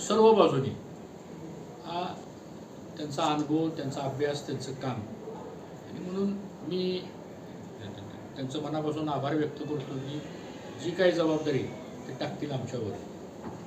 सर्व बाजूने. हा त्यांचा अनुभव त्यांचा अभ्यास त्यांचं काम. आणि म्हणून मी त्यांचं मनापासून आभार व्यक्त करतो की जी काही जबाबदारी ते टाकतील आमच्यावर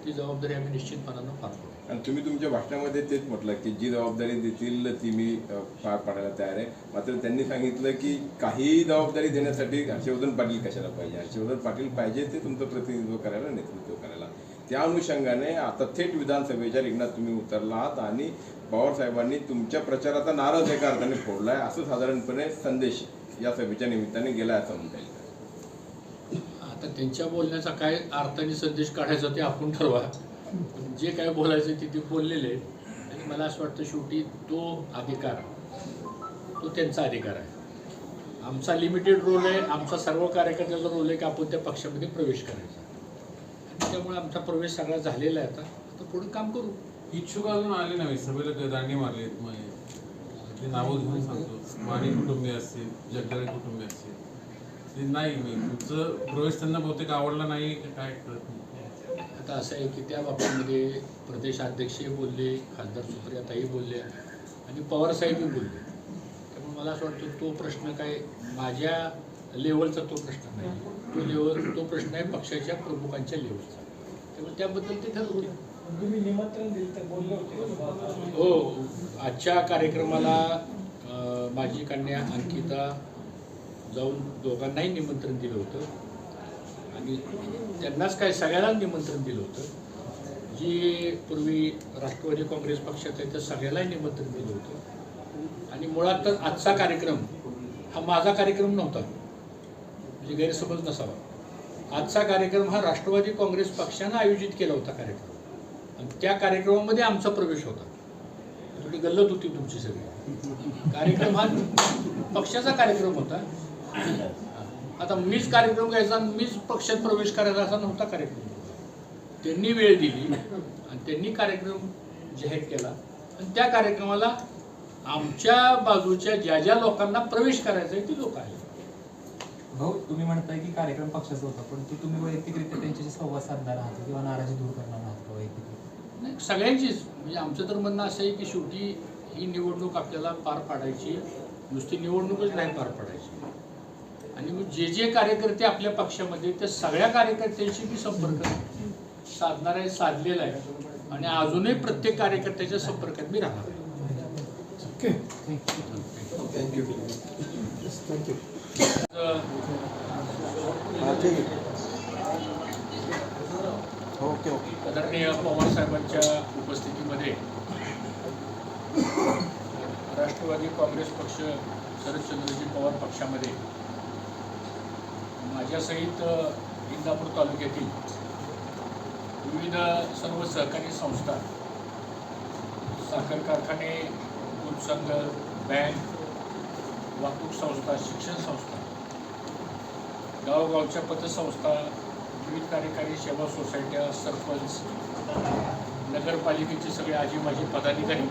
ती जबाबदारी आम्ही निश्चितपणानं पार आणि तुम्ही तुमच्या भाषणामध्ये तेच म्हटलं की जी जबाबदारी देतील ती मी पार पाडायला तयार आहे. मात्र त्यांनी सांगितलं की काही जबाबदारी देण्यासाठी हर्षवर्धन पाटील कशाला पाहिजे? हर्षवर्धन पाटील पाहिजे ते तुमचं प्रतिनिधित्व करायला नेतृत्व करायला. त्या अनुषंगाने आता थेट विधानसभेच्या रिंगणात तुम्ही उतरला आहात आणि पवारसाहेबांनी तुमच्या प्रचाराचा नाराज एका अर्थाने फोडलाय असं साधारणपणे संदेश या सभेच्या निमित्ताने गेला असं म्हणता येईल. आता त्यांच्या बोलण्याचा काय अर्थाने संदेश काढायचा ते आपण ठरवा. जे काय बोलायचं ते ते बोललेले आणि मला असं वाटतं शेवटी तो अधिकार तो त्यांचा अधिकार आहे. आमचा लिमिटेड रोल आहे आमचा सर्व कार्यकर्त्याचा रोल आहे की आपण त्या पक्षामध्ये प्रवेश करायचा. त्यामुळे आमचा प्रवेश सगळा झालेला आहे आता. आता पुढे काम करू. इच्छुक अजून आले नाही. सभेला दांडी मारले ते नावं घेऊन सांगतो. माने कुटुंबीय असतील जगदाळे कुटुंबीय असतील. ते नाही मी तुमचं प्रवेश त्यांना बहुतेक आवडला नाही काय कळत नाही. आता असं आहे की त्या बाबतीमध्ये प्रदेशाध्यक्षही बोलले खासदार सुप्रियाताई बोलले आणि पवारसाहेबही बोलले. त्यामुळे मला असं वाटतं तो प्रश्न काय माझ्या लेवलचा तो प्रश्न नाही. तो लेवल तो प्रश्न आहे पक्षाच्या प्रमुखांच्या लेवलचा त्यामुळे त्याबद्दल ते ठरवतील तुम्ही निमंत्रण दिलं तर बोलले होते. का? हो आजच्या कार्यक्रमाला माझी कन्या अंकिता जाऊन दोघांनाही निमंत्रण दिलं होतं. आणि त्यांनाच काय सगळ्यांना निमंत्रण दिलं होतं. जी पूर्वी राष्ट्रवादी काँग्रेस पक्षात आहे त्या सगळ्यालाही निमंत्रण दिलं होतं. आणि मुळात तर आजचा कार्यक्रम हा माझा कार्यक्रम नव्हता. म्हणजे गैरसमज नसावा. आजचा कार्यक्रम हा राष्ट्रवादी काँग्रेस पक्षानं आयोजित केला होता कार्यक्रम. आणि त्या कार्यक्रमामध्ये आमचा प्रवेश होता. थोडी गल्लत होती तुमची सगळी. कार्यक्रम हा पक्षाचा कार्यक्रम होता. आता मीच कार्यक्रम घ्यायचा आणि मीच पक्षात प्रवेश करायचा असा नव्हता कार्यक्रम. त्यांनी वेळ दिली आणि त्यांनी कार्यक्रम जाहीर केला. आणि त्या कार्यक्रमाला आमच्या बाजूच्या ज्या ज्या लोकांना प्रवेश करायचा आहे ती लोक आहेत. भाऊ तुम्ही म्हणताय की कार्यक्रम पक्षाचा होता पण ते तुम्ही वैयक्तिकरित्या त्यांच्याशी संवाद साधणार आहात किंवा नाराजी दूर करणार आहात का वैयक्तिक नाही सगळ्यांचीच. म्हणजे आमचं तर म्हणणं असं आहे की शेवटी ही निवडणूक आपल्याला पार पाडायची. नुसती निवडणूकच नाही पार पाडायची. आणि मग जे जे कार्यकर्ते आपल्या पक्षामध्ये त्या सगळ्या कार्यकर्त्यांशी मी संपर्क साधणार आहे साधलेला आहे. आणि अजूनही प्रत्येक कार्यकर्त्याच्या संपर्कात मी राहणार आहे अं, आदरणीय पवार साहेबांच्या उपस्थितीमध्ये राष्ट्रवादी काँग्रेस पक्ष शरदचंद्रजी पवार पक्षामध्ये माझ्यासहित इंदापूर तालुक्यातील विविध सर्व सहकारी संस्था साखर कारखाने दूध संघ बँक वाहतूक संस्था शिक्षण संस्था. गावोगावच्या पतसंस्था विविध कार्यकारी सेवा सोसायट्या सरपंच नगरपालिकेचे सगळे आजी माजी पदाधिकारी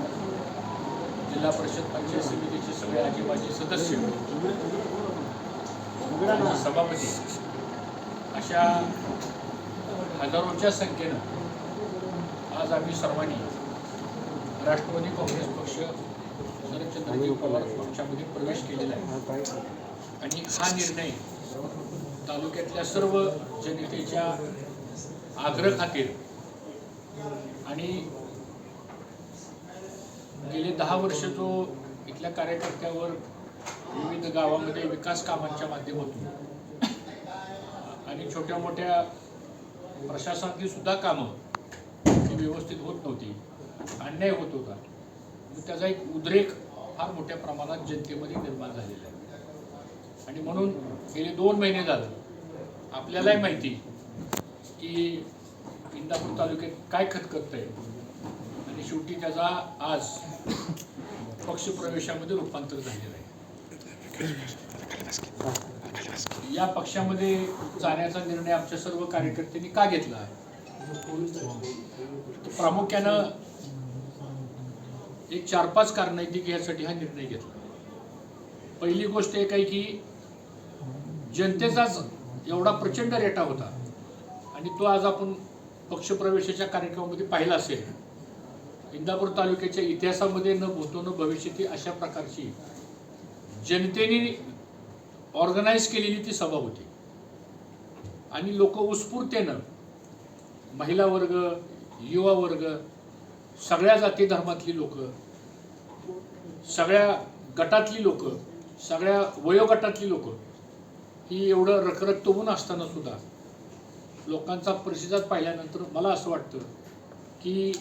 जिल्हा परिषद पंचायत समितीचे सगळे आजी माजी सदस्य सभापती. अशा हजारोच्या संख्येनं आज आम्ही सर्वांनी राष्ट्रवादी काँग्रेस पक्ष शरदचंद्रजी पवार पक्षामध्ये प्रवेश केलेला आहे. आणि हा निर्णय तालुक्यातल्या सर्व जनतेच्या आग्रह खातीर आणि गेले दहा वर्ष जो इथल्या कार्यकर्त्यावर विविध गावामध्ये विकास कामांच्या माध्यमातून आणि छोट्या मोठ्या प्रशासनातील सुद्धा कामं ती व्यवस्थित होत नव्हती अन्याय होत होता. त्याचा एक उद्रेक फार मोठ्या प्रमाणात जनतेमध्ये निर्माण झालेला आहे. आणि म्हणून गेले दोन महिने झालं. आपल्यालाही माहिती की इंदापूर तालुक्यात काय खतखत आहे. आणि शेवटी त्याचा आज पक्षप्रवेशामध्ये रूपांतर झालेलं आहे. या पक्षामध्ये जाण्याचा निर्णय आमच्या सर्व कार्यकर्त्यांनी का घेतला? प्रामुख्यानं एक चार पाच कारणांनी यासाठी हा निर्णय घेतला. पहिली गोष्ट एक आहे की जनतेचाच एवढा प्रचंड रेटा होता आणि तो आज आपण पक्षप्रवेशाच्या कार्यक्रमामध्ये पाहिला असेल. इंदापूर तालुक्याच्या इतिहासामध्ये न भूतो न भविष्यती अशा प्रकारची जनतेने ऑर्गनाईज केलेली ती सभा होती. आणि लोक उत्स्फूर्तेनं महिला वर्ग युवा वर्ग सगळ्या जाती धर्मातली लोक सगळ्या गटातली लोक सगळ्या वयोगटातली लोक ही एवढं रखरखत होऊन असताना सुद्धा लोकांचा प्रतिसाद पाहिल्यानंतर मला असं वाटतं की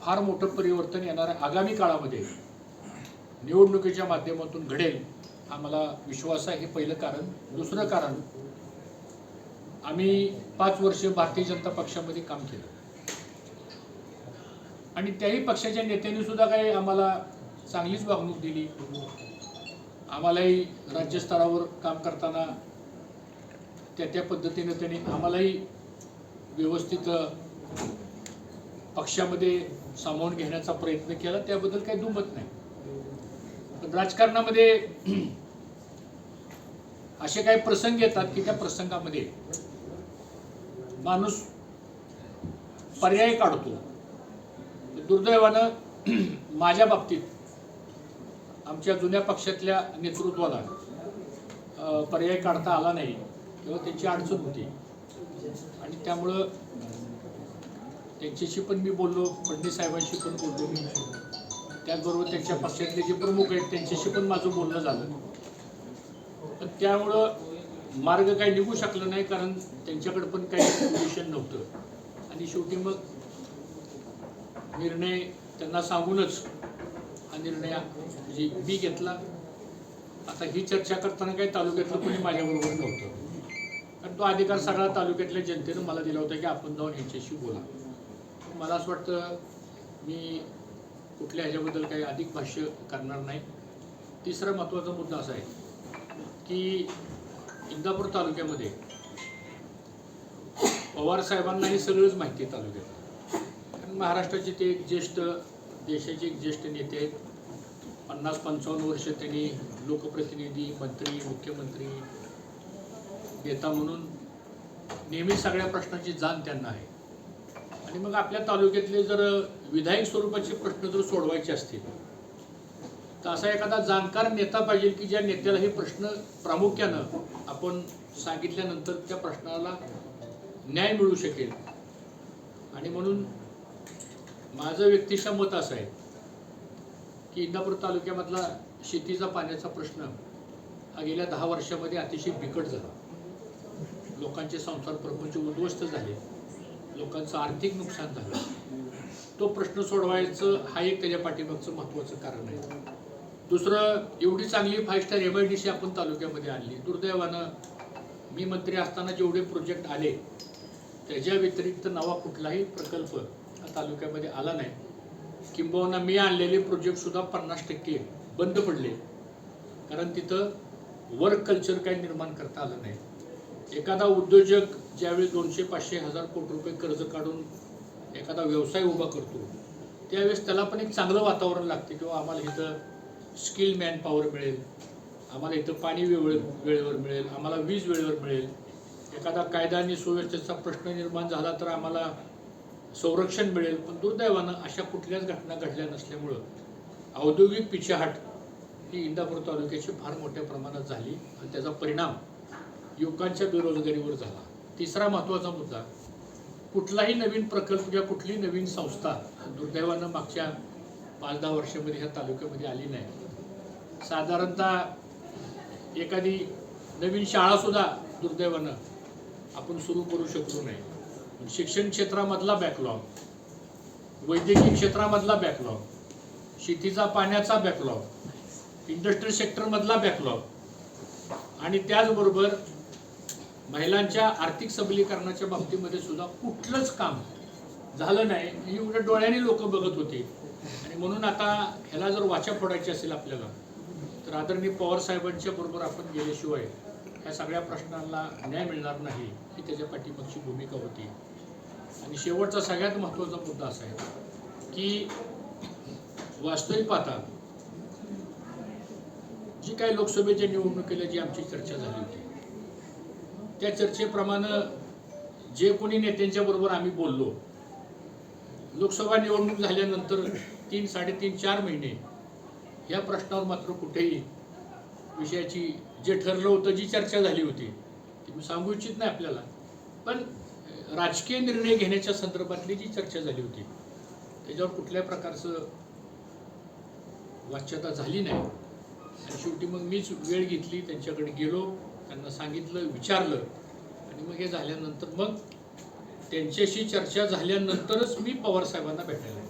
फार मोठं परिवर्तन येणाऱ्या आगामी काळामध्ये निवडणुकीच्या माध्यमातून घडेल हा मला विश्वास आहे. हे पहिलं कारण. दुसरं कारण आम्ही पाच वर्ष भारतीय जनता पक्षामध्ये काम केलं. आणि त्याही पक्षाच्या नेत्यांनी सुद्धा काही आम्हाला चांगलीच वागणूक दिली. आम्हालाही राज्यस्तरावर काम करताना त्या त्या पद्धतीनं त्यांनी आम्हालाही व्यवस्थित पक्षामध्ये सामावून घेण्याचा प्रयत्न केला. त्याबद्दल काही दुमत नाही. पण राजकारणामध्ये असे काही प्रसंग येतात की त्या प्रसंगामध्ये माणूस पर्याय काढतो. दुर्दैवानं माझ्या बाबतीत आमच्या जुन्या पक्षातल्या नेतृत्वाला पर्याय काढता आला नाही किंवा त्यांची अडचण होती. आणि त्यामुळं त्यांच्याशी पण मी बोललो फडणवीस साहेबांशी पण बोललो. मी त्याचबरोबर त्यांच्या पक्षातले जे प्रमुख आहेत त्यांच्याशी पण माझं बोलणं झालं. पण त्यामुळं मार्ग काही निघू शकला नाही कारण त्यांच्याकडे पण काही पोझिशन नव्हतं. आणि शेवटी मग निर्णय त्यांना सांगूनच हा निर्णय म्हणजे मी घेतला. आता ही चर्चा करताना काही तालुक्यातलं कोणी माझ्याबरोबर नव्हतं. कारण तो अधिकार सगळा तालुक्यातल्या जनतेनं मला दिला होता की आपण जाऊन यांच्याशी बोला. मला असं वाटतं मी कुठल्या ह्याच्याबद्दल काही अधिक भाष्य करणार नाही. तिसरा महत्त्वाचा मुद्दा असा आहे की इंदापूर तालुक्यामध्ये पवार साहेबांना हे सगळंच माहिती आहे तालुक्यात महाराष्ट्राचे ते एक ज्येष्ठ देशाचे एक ज्येष्ठ नेते आहेत. पन्नास पंचावन्न वर्ष त्यांनी लोकप्रतिनिधी मंत्री मुख्यमंत्री नेता म्हणून नेहमी सगळ्या प्रश्नाची जाण त्यांना आहे. आणि मग आपल्या तालुक्यातले जर विधायक स्वरूपाचे प्रश्न जर सोडवायचे असतील तर असा एखादा जाणकार नेता पाहिजे की ज्या नेत्याला हे प्रश्न प्रामुख्यानं आपण सांगितल्यानंतर त्या प्रश्नाला न्याय मिळू शकेल. आणि म्हणून माझं व्यक्तिशः मत असं आहे की इंदापूर तालुक्यामधला शेतीचा पाण्याचा प्रश्न हा गेल्या दहा वर्षामध्ये अतिशय बिकट झाला. लोकांचे संसार प्रपंच उद्ध्वस्त झाले. लोकांचं आर्थिक नुकसान झालं. तो प्रश्न सोडवायचं हा एक त्याच्या पाठीमागचं महत्त्वाचं कारण आहे. दुसरं एवढी चांगली five star M I D C आपण तालुक्यामध्ये आणली. दुर्दैवानं मी मंत्री असताना जेवढे प्रोजेक्ट आले त्याच्या व्यतिरिक्त नवा कुठलाही प्रकल्प तालुक्यामध्ये आला नाही. किंबहुना मी आणलेले प्रोजेक्टसुद्धा पन्नास टक्के बंद पडले. कारण तिथं वर्क कल्चर काही निर्माण करता आलं नाही. एखादा उद्योजक ज्यावेळी दोनशे पाचशे हजार कोटी रुपये कर्ज काढून एखादा व्यवसाय उभा करतो त्यावेळेस त्याला पण एक चांगलं वातावरण लागते किंवा आम्हाला इथं स्किल मॅन पॉवर मिळेल. आम्हाला इथं पाणी वेळ वेळेवर मिळेल. आम्हाला वीज वेळेवर मिळेल. एखादा कायदा आणि सुव्यवस्थेचा प्रश्न निर्माण झाला तर आम्हाला संरक्षण मिळेल पण दुर्दैवानं अशा कुठल्याच घटना घडल्या नसल्यामुळं औद्योगिक पिछेहाट ही इंदापूर तालुक्याची फार मोठ्या प्रमाणात झाली आणि त्याचा परिणाम युवकांच्या बेरोजगारीवर झाला. तिसरा महत्त्वाचा मुद्दा कुठलाही नवीन प्रकल्प किंवा कुठलीही नवीन संस्था दुर्दैवानं मागच्या पाच दहा वर्षामध्ये ह्या तालुक्यामध्ये आली नाही. साधारणतः एखादी नवीन शाळासुद्धा दुर्दैवानं आपण सुरू करू शकलो नाही. शिक्षण क्षेत्रामधला बॅकलॉग वैद्यकीय क्षेत्रामधला बॅकलॉग शेतीचा पाण्याचा बॅकलॉग इंडस्ट्रियल सेक्टरमधला बॅकलॉग आणि त्याचबरोबर महिलांच्या आर्थिक सबलीकरणाच्या बाबतीमध्ये सुद्धा कुठलंच काम झालं नाही. ही उलट डोळ्याने लोक बघत होते. आणि म्हणून आता ह्याला जर वाचा फोडायची असेल आपल्याला तर आदरणीय पवार साहेबांच्या बरोबर आपण गेल्याशिवाय ह्या सगळ्या प्रश्नांना न्याय मिळणार नाही ही त्याच्या पाठीमागची भूमिका होती. आणि शेवटचा सगळ्यात महत्त्वाचा मुद्दा असा आहे की वास्तविक पाहता जी काही लोकसभेच्या निवडणुकीला जी आमची चर्चा झाली होती त्या चर्चेप्रमाणे जे कोणी नेत्यांच्या बरोबर आम्ही बोललो लोकसभा निवडणूक झाल्यानंतर तीन साडेतीन चार महिने या प्रश्नावर मात्र कुठेही विषयाची जे ठरलं होतं जी चर्चा झाली होती ती मी सांगू इच्छित नाही आपल्याला. पण राजकीय निर्णय घेण्याच्या संदर्भातली जी चर्चा झाली होती त्याच्यावर कुठल्याही प्रकारचं वाच्यता झाली नाही. आणि शेवटी मग मीच वेळ घेतली त्यांच्याकडे गेलो त्यांना सांगितलं विचारलं. आणि मग हे झाल्यानंतर मग त्यांच्याशी चर्चा झाल्यानंतरच मी पवारसाहेबांना भेटायला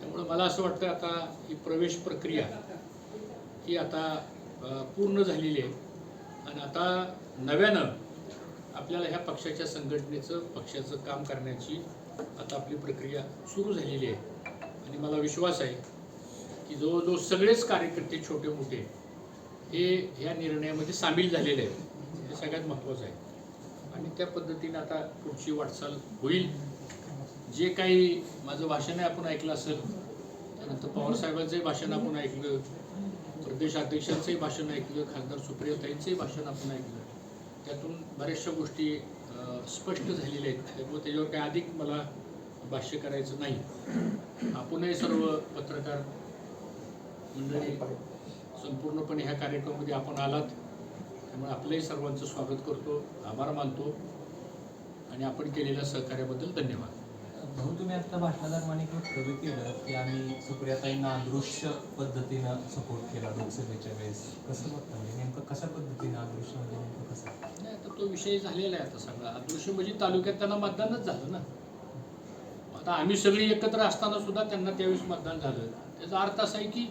त्यामुळं मला असं वाटतं आता ही प्रवेश प्रक्रिया ही आता पूर्ण झालेली आहे. आणि आता नव्यानं आपल्याला ह्या पक्षाच्या संघटनेचं पक्षाचं काम करण्याची आता आपली प्रक्रिया सुरू झालेली आहे. आणि मला विश्वास आहे की जवळजवळ सगळेच कार्यकर्ते छोटे मोठे हे ह्या निर्णयामध्ये सामील झालेले आहेत हे सगळ्यात महत्त्वाचं आहे. आणि त्या पद्धतीने आता पुढची वाटचाल होईल. जे काही माझं भाषण आहे आपण ऐकलं असेल. त्यानंतर पवारसाहेबांचंही भाषण आपण ऐकलं. प्रदेशाध्यक्षांचंही भाषण ऐकलं खासदार सुप्रियताईंचंही भाषण आपण ऐकलं. त्यातून बऱ्याचशा गोष्टी स्पष्ट झालेल्या आहेत. त्यामुळे त्याच्यावर काही अधिक मला भाष्य करायचं नाही. आपणही सर्व पत्रकार मंडळी संपूर्णपणे ह्या कार्यक्रमामध्ये आपण आलात. त्यामुळे आपलंही सर्वांचं स्वागत करतो आभार मानतो. आणि आपण केलेल्या सहकार्याबद्दल धन्यवाद. भाऊ तुम्ही आता भाषणादरम्यान एक वक्तव्य केलं की आम्ही सुप्रियाताईंना अदृश्य पद्धतीनं सपोर्ट केला लोकसभेच्या वेळेस. कसं बघता? म्हणजे नेमकं कशा पद्धतीनं अदृश्य म्हणजे नेमकं कसं? नाही आता तो विषय झालेला आहे आता सगळा. अदृश्य म्हणजे तालुक्यात त्यांना मतदानच झालं ना. आता आम्ही सगळी एकत्र असताना सुद्धा त्यांना त्यावेळेस मतदान झालं. त्याचा अर्थ असा आहे की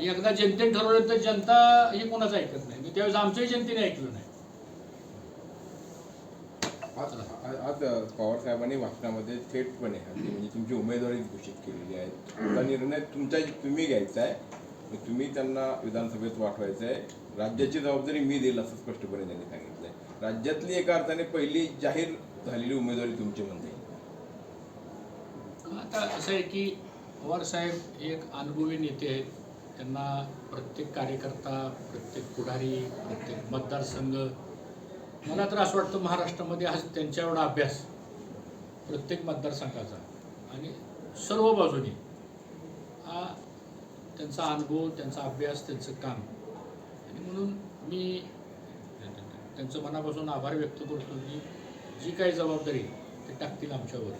एकदा जनतेने ठरवलं तर जनता हे कोणाचं ऐकत नाही. त्यावेळेस आमच्याही जनतेने ऐकलं नाही. आज पवार साहेबांनी भाषणामध्ये थेटपणे अगदी म्हणजे तुमची उमेदवारी घोषित केलेली आहे. हा निर्णय तुमचा तुम्ही घ्यायचा आहे तुम्ही त्यांना विधानसभेत पाठवायचं आहे राज्याची जबाबदारी मी देईल असं स्पष्टपणे त्यांनी सांगितलंय. राज्यातली एका अर्थाने पहिली जाहीर झालेली उमेदवारी तुमची म्हणते आता असं आहे की पवार साहेब एक अनुभवी नेते आहेत. त्यांना प्रत्येक कार्यकर्ता प्रत्येक पुढारी प्रत्येक मतदारसंघ मला तर असं वाटतं महाराष्ट्रामध्ये आज त्यांच्या एवढा अभ्यास प्रत्येक मतदारसंघाचा आणि सर्व बाजूने हा त्यांचा अनुभव त्यांचा अभ्यास त्यांचं काम. आणि म्हणून मी त्यांचं मनापासून आभार व्यक्त करतो की जी काही जबाबदारी ते टाकतील आमच्यावर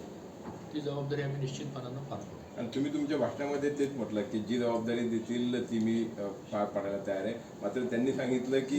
ती जबाबदारी आम्ही निश्चितपणानं पार पडू. आणि तुम्ही तुमच्या भाषणामध्ये तेच म्हटलं की जी जबाबदारी देतील ती मी पार पाडायला तयार आहे. मात्र त्यांनी सांगितलं की